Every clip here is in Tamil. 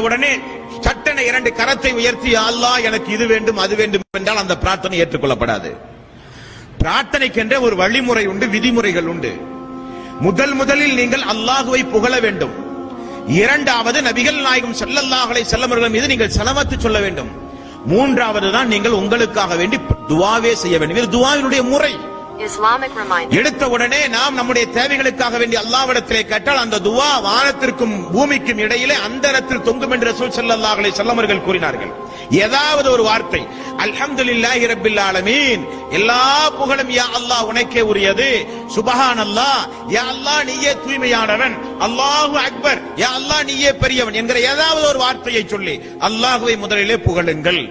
உடனே சட்டென இரண்டு கரத்தை உயர்த்தி அல்லாஹ் எனக்கு இது வேண்டும் அது வேண்டும் என்றால் அந்த பிரார்த்தனை ஏற்றுக்கொள்ளப்படாது. பிரார்த்தனைக்கென்ற ஒரு வழிமுறை உண்டு விதிமுறைகள் உண்டு. முதல் முதலில் நீங்கள் அல்லாஹுவை புகழ வேண்டும். இரண்டாவது நபிகள் நாயகம் செல்லல்லாஹலை செல்லமர்கள் மீது நீங்கள் செலவத்து சொல்ல வேண்டும். மூன்றாவது தான் நீங்கள் உங்களுக்காக வேண்டி துவாவே செய்ய வேண்டும். இது துவாவினுடைய முறை. எடுத்த உடனே நாம் நம்முடைய தேவைகளுக்காக வேண்டி அல்லாவிடத்திலே கேட்டால் அந்த துவா வானத்திற்கும் பூமிக்கும் இடையிலே அந்தரத்தில் தொங்கும் என்று ரசூல் சல்லாஹலை செல்லமர்கள் கூறினார்கள். ஏதாவது ஒரு வார்த்தை அல்ஹம்துலில்லாஹி ரப்பில் ஆலமீன். எல்லா புகழும் யா அல்லாஹ் உனக்கே உரியது. சுபஹான் அல்லாஹ் யா அல்லாஹ் நீயே தூய்மையானவன். அல்லாஹு அக்பர். யா அல்லாஹ் நீயே பெரியவன் என்கிற ஏதாவது ஒரு வார்த்தையை சொல்லி அல்லாஹுவை முதலிலே புகழுங்கள்.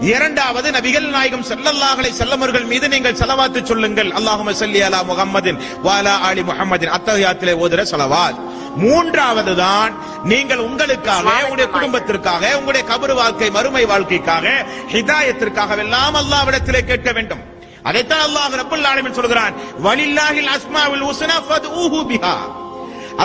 இரண்டாவது நபிகள் நாயகம் வஸல்லம் அவர்கள் மீது நீங்கள் ஸலவாத்து சொல்லுங்கள். அல்லாஹும்ம ஸல்லி அலா முஹம்மதின் வ அலா ஆலி முஹம்மதின். அத்தஹியாத்திலே ஓதுற ஸலவாத் மூன்றாவது தான் நீங்கள் உங்களுக்காக உங்களுடைய குடும்பத்திற்காக உங்களுடைய கபரு வாழ்க்கை மறுமை வாழ்க்கைக்காக ஹிதாயத்திற்காக எல்லாம் அல்லாஹ்விடத்திலே கேட்க வேண்டும். அதைத்தான் அல்லாஹ் ரப்பல் ஆலமீன் சொல்கிறான். வலில்லாஹில் அஸ்மாவுல் ஹுஸ்னா ஃபத்ஊஹு பிஹா.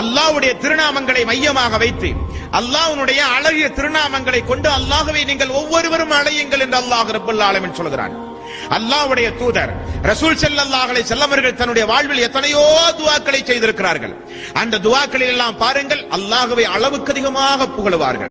அல்லாவுடைய திருநாமங்களை மையமாக வைத்து அல்லாஹ்வுடைய அழகிய திருநாமங்களை கொண்டு அல்லாஹவை நீங்கள் ஒவ்வொருவரும் அழையுங்கள் என்று அல்லாஹ் ரப்பல் ஆலமீன் சொல்கிறான். அல்லாஹ்வுடைய தூதர் ரசூல் செல்லல்லாஹலை செல்லவர்கள் தன்னுடைய வாழ்வில் எத்தனையோ துவாக்களை செய்திருக்கிறார்கள். அந்த துவாக்களில் எல்லாம் பாருங்கள் அல்லாகவே அளவுக்கு அதிகமாக புகழுவார்கள்.